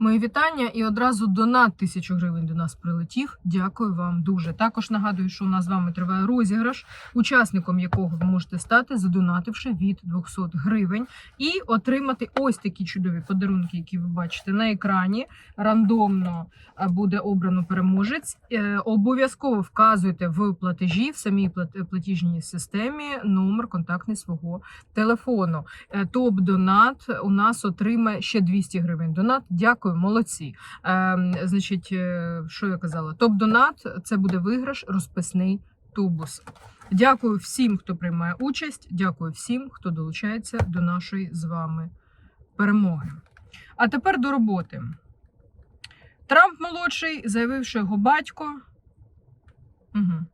Мої вітання і одразу донат тисячу гривень до нас прилетів. Дякую вам дуже. Також нагадую, що у нас з вами триває розіграш, учасником якого ви можете стати, задонативши від 200 гривень, і отримати ось такі чудові подарунки, які ви бачите на екрані. Рандомно е, буде обрано переможець. Е, Обов'язково вказуйте в платежі в самій плат- платіжній системі номер контактний свого телефону. Е, Топ-донат у нас отримає ще 200 гривень. Донат, дякую, молодці. Е, значить, що я казала? Топ-донат це буде виграш, розписний тубус. Дякую всім, хто приймає участь. Дякую всім, хто долучається до нашої з вами перемоги. А тепер до роботи. Трамп молодший заявив, що його батько угу,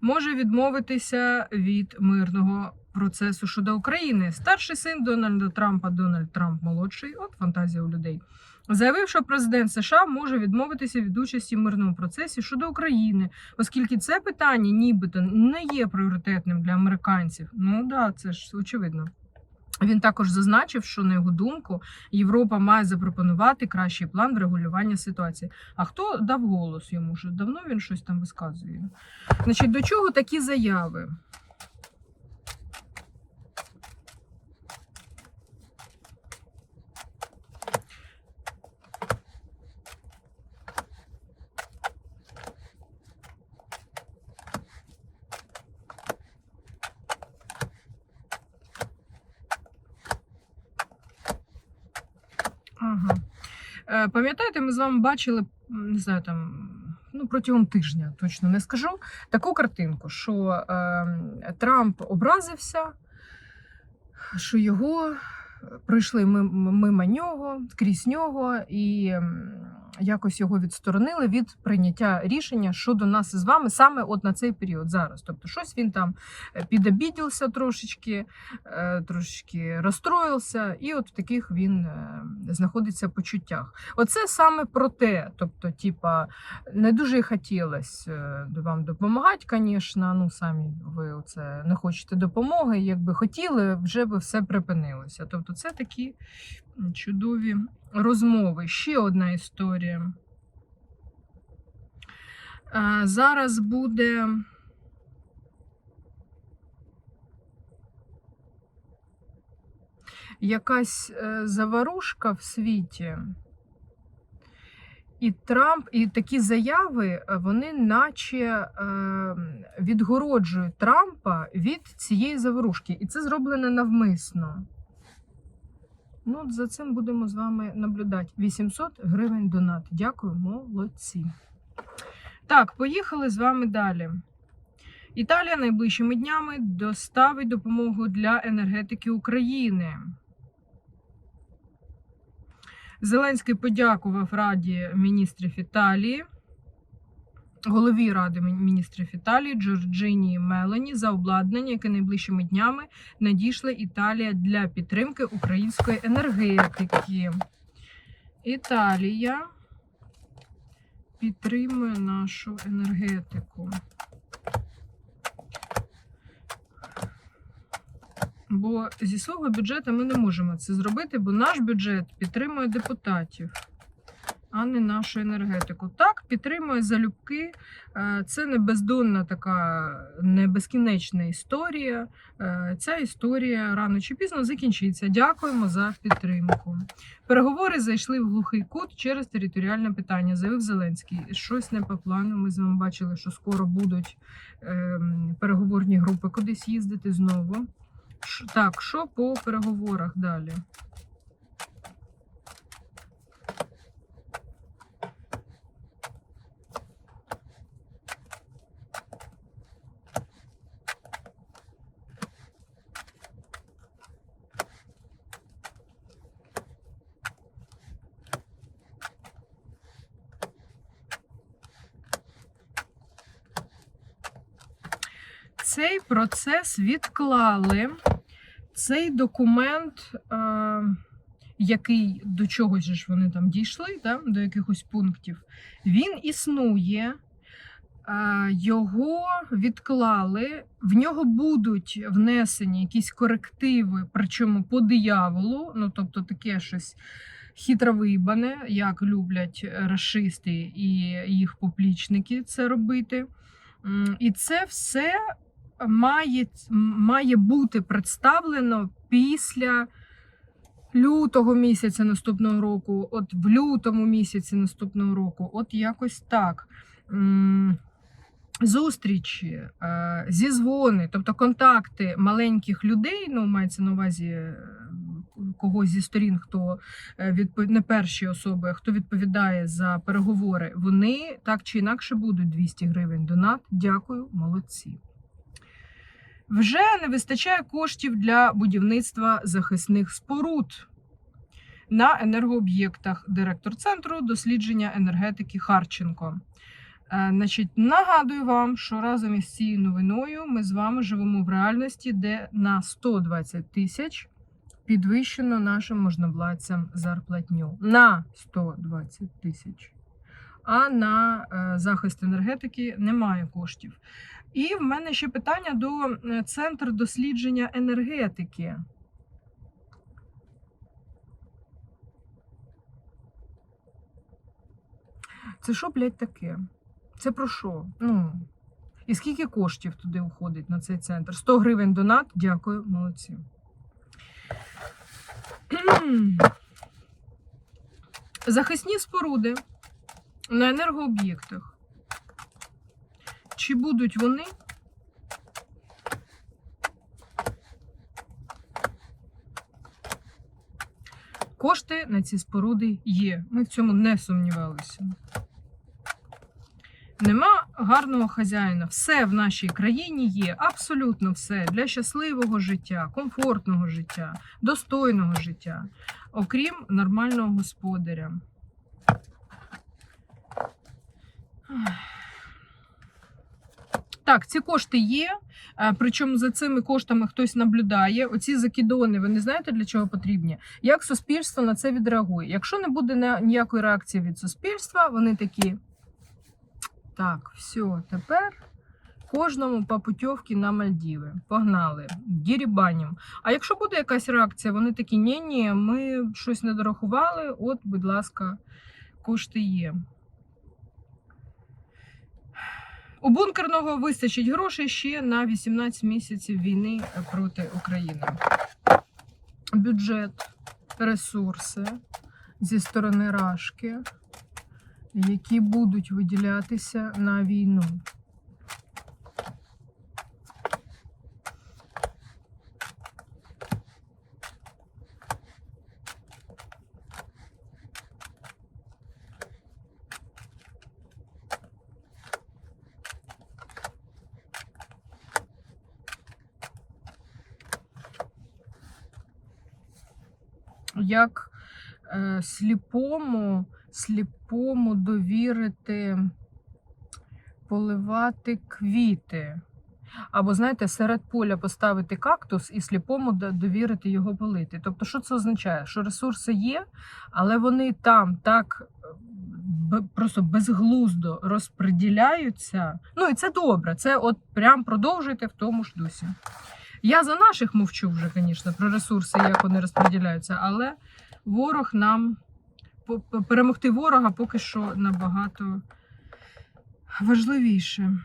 може відмовитися від мирного процесу щодо України. Старший син Дональда Трампа, Дональд Трамп молодший, от фантазія у людей, заявив, що президент США може відмовитися від участі в мирному процесі щодо України, оскільки це питання нібито не є пріоритетним для американців. Ну да, це ж очевидно. Він також зазначив, що на його думку Європа має запропонувати кращий план врегулювання ситуації. А хто дав голос йому? Вже давно він щось там висказує. Значить, до чого такі заяви? Ага. Е, Пам'ятаєте, ми з вами бачили, не знаю, там. Ну, протягом тижня точно не скажу таку картинку, що е, Трамп образився, що його прийшли мимо, нього, крізь нього, і якось його відсторонили від прийняття рішення щодо нас з вами саме от на цей період зараз. Тобто, щось він там е, підобідівся трошечки, е, трошечки розстроївся, і от в таких він е, знаходиться почуттях. Оце саме про те, тобто, типа, не дуже хотілося вам допомагати, звісно. Ну, самі ви оце не хочете допомоги. Якби хотіли, вже би все припинилося. Тобто, це такі чудові розмови. Ще одна історія. Зараз буде. Якась е, заварушка в світі. І Трамп, і такі заяви, е, вони наче е, відгороджують Трампа від цієї заворушки. І це зроблено навмисно. Ну, за цим будемо з вами наблюдати. 800 гривень донат. Дякую, молодці. Так, поїхали з вами далі. Італія найближчими днями доставить допомогу для енергетики України. Зеленський подякував Раді міністрів Італії, голові Ради міністрів Італії Джорджині Мелані за обладнання, яке найближчими днями надійшла Італія для підтримки української енергетики. Італія підтримує нашу енергетику. Бо зі свого бюджету ми не можемо це зробити, бо наш бюджет підтримує депутатів, а не нашу енергетику. Так, підтримує залюбки. Е, Це не бездонна така не безкінечна історія. Е, Ця історія рано чи пізно закінчиться. Дякуємо за підтримку. Переговори зайшли в глухий кут через територіальне питання, заявив Зеленський. Щось не по плану. Ми з вами бачили, що скоро будуть ем, переговорні групи кудись їздити знову. Так, що по переговорах далі? Цей процес відклали. Цей документ, е, який до чогось ж вони там дійшли, да, до якихось пунктів, він існує. Е, Його відклали, в нього будуть внесені якісь корективи, причому по дияволу, ну тобто таке щось хитровибане, як люблять расисти і їх поплічники це робити. І це все має, має бути представлено після лютого місяця наступного року, от в лютому місяці наступного року, от якось так. Зустрічі, е, зізвони, тобто контакти маленьких людей, ну мається на увазі е, когось зі сторін, хто е, відпо- не перші особи, хто відповідає за переговори, вони так чи інакше будуть 200 гривень донат. Дякую, молодці. Вже не вистачає коштів для будівництва захисних споруд на енергооб'єктах. Директор центру дослідження енергетики Харченко. Е, Значить, нагадую вам, що разом із цією новиною ми з вами живемо в реальності, де на 120 тисяч підвищено нашим можновладцям зарплатню. На 120 тисяч. А на е, захист енергетики немає коштів. І в мене ще питання до е, Центру дослідження енергетики. Це що, блядь, таке? Це про що? Ну. І скільки коштів туди уходить на цей центр? 100 гривень донат. Дякую, молодці. Захисні споруди на енергооб'єктах. Чи будуть вони? Кошти на ці споруди є. Ми в цьому не сумнівалися. Нема гарного хазяїна. Все в нашій країні є, абсолютно все для щасливого життя, комфортного життя, достойного життя, окрім нормального господаря. Так, ці кошти є. е, Причому за цими коштами хтось наблюдає. Оці закидони, ви не знаєте для чого потрібні? Як суспільство на це відреагує? Якщо не буде ніякої реакції від суспільства, вони такі. Так, все, тепер кожному по путівці на Мальдіви. Погнали, дірібанім. А якщо буде якась реакція, вони такі: ні, ні, ми щось не дорахували. От, будь ласка, кошти є. У бункерного вистачить грошей ще на 18 місяців війни проти України. Бюджет, ресурси зі сторони Рашки, які будуть виділятися на війну. Як е, сліпому, сліпому довірити поливати квіти. Або, знаєте, серед поля поставити кактус і сліпому довірити його полити. Тобто, що це означає? Що ресурси є, але вони там так просто безглуздо розподіляються. Ну і це добре. Це от прям продовжуйте в тому ж дусі. Я за наших мовчу вже, звісно, про ресурси, як вони розподіляються, але ворог нам перемогти ворога поки що набагато важливіше.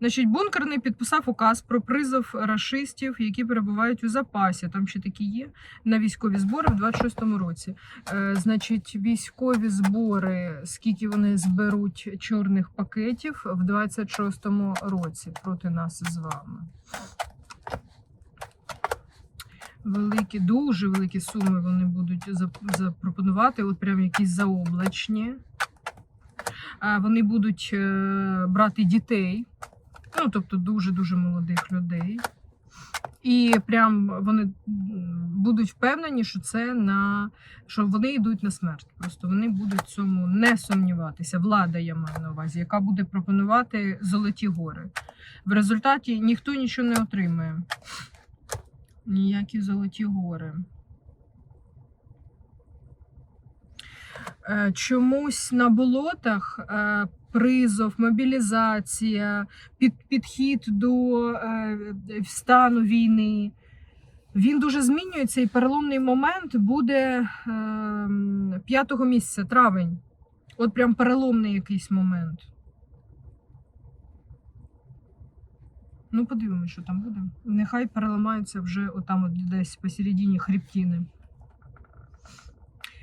Значить, бункерний підписав указ про призов рашистів, які перебувають у запасі. Там ще такі є на військові збори в 26-му році. Е, значить, військові збори, скільки вони зберуть чорних пакетів в 26-му році проти нас з вами. Великі, дуже великі суми вони будуть запропонувати, от прям якісь заоблачні. Вони будуть е, брати дітей, ну тобто дуже-дуже молодих людей. І прям вони будуть впевнені, що це на що вони йдуть на смерть. Просто вони будуть цьому не сумніватися. Влада я маю на увазі, яка буде пропонувати золоті гори. В результаті ніхто нічого не отримає. Ніякі золоті гори. Е, Чомусь на болотах е, призов, мобілізація, під, підхід до е, стану війни. Він дуже змінюється, і переломний момент буде е, 5 місяця, травень. От прям переломний якийсь момент. Ну, подивимось, що там буде. Нехай переламаються вже отам от десь посередині хребтини.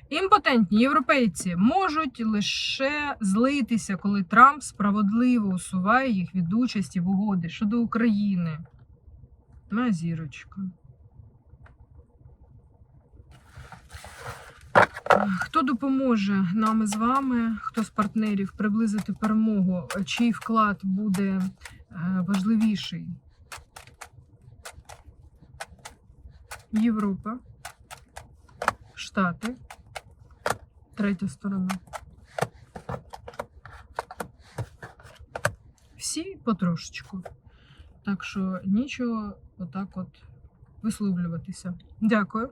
Імпотентні європейці можуть лише злитися, коли Трамп справедливо усуває їх від участі в угоді щодо України. Моя зірочка. Хто допоможе нам із вами, хто з партнерів приблизити перемогу, чий вклад буде е, важливіший? Європа, Штати, третя сторона. Всі потрошечку. Так що нічого отак от висловлюватися. Дякую.